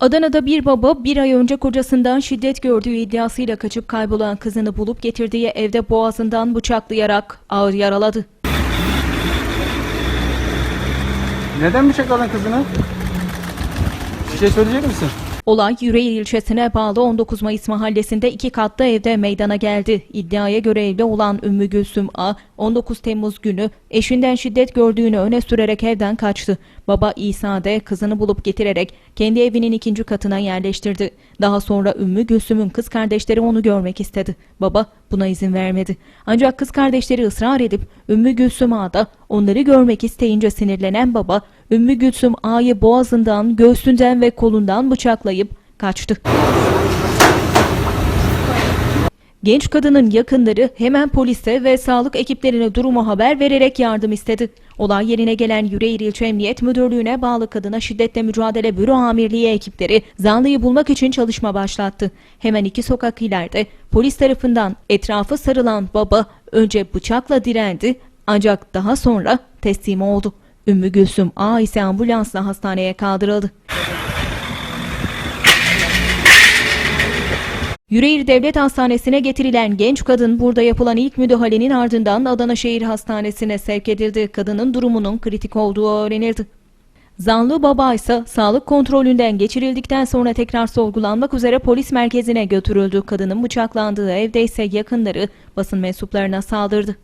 Adana'da bir baba bir ay önce kocasından şiddet gördüğü iddiasıyla kaçıp kaybolan kızını bulup getirdiği evde boğazından bıçaklayarak ağır yaraladı. Neden bıçakladın kızını? Bir şey söyleyecek misin? Olay Yüreğir ilçesine bağlı 19 Mayıs mahallesinde iki katlı evde meydana geldi. İddiaya göre evli olan Ümmü Gülsüm A, 19 Temmuz günü eşinden şiddet gördüğünü öne sürerek evden kaçtı. Baba İsa D kızını bulup getirerek kendi evinin ikinci katına yerleştirdi. Daha sonra Ümmü Gülsüm'ün kız kardeşleri onu görmek istedi. Baba buna izin vermedi. Ancak kız kardeşleri ısrar edip Ümmü Gülsüm A da onları görmek isteyince sinirlenen baba Ümmü Gülsüm A'yı boğazından, göğsünden ve kolundan bıçaklayıp kaçtı. Genç kadının yakınları hemen polise ve sağlık ekiplerine durumu haber vererek yardım istedi. Olay yerine gelen Yüreğir İlçe Emniyet Müdürlüğü'ne bağlı kadına şiddetle mücadele büro amirliği ekipleri zanlıyı bulmak için çalışma başlattı. Hemen iki sokak ileride polis tarafından etrafı sarılan baba önce bıçakla direndi ancak daha sonra teslim oldu. Ümmü Gülsüm A ise ambulansla hastaneye kaldırıldı. Yüreğir Devlet Hastanesi'ne getirilen genç kadın burada yapılan ilk müdahalenin ardından Adana Şehir Hastanesi'ne sevk edildi. Kadının durumunun kritik olduğu öğrenildi. Zanlı baba ise sağlık kontrolünden geçirildikten sonra tekrar sorgulanmak üzere polis merkezine götürüldü. Kadının bıçaklandığı evde ise yakınları basın mensuplarına saldırdı.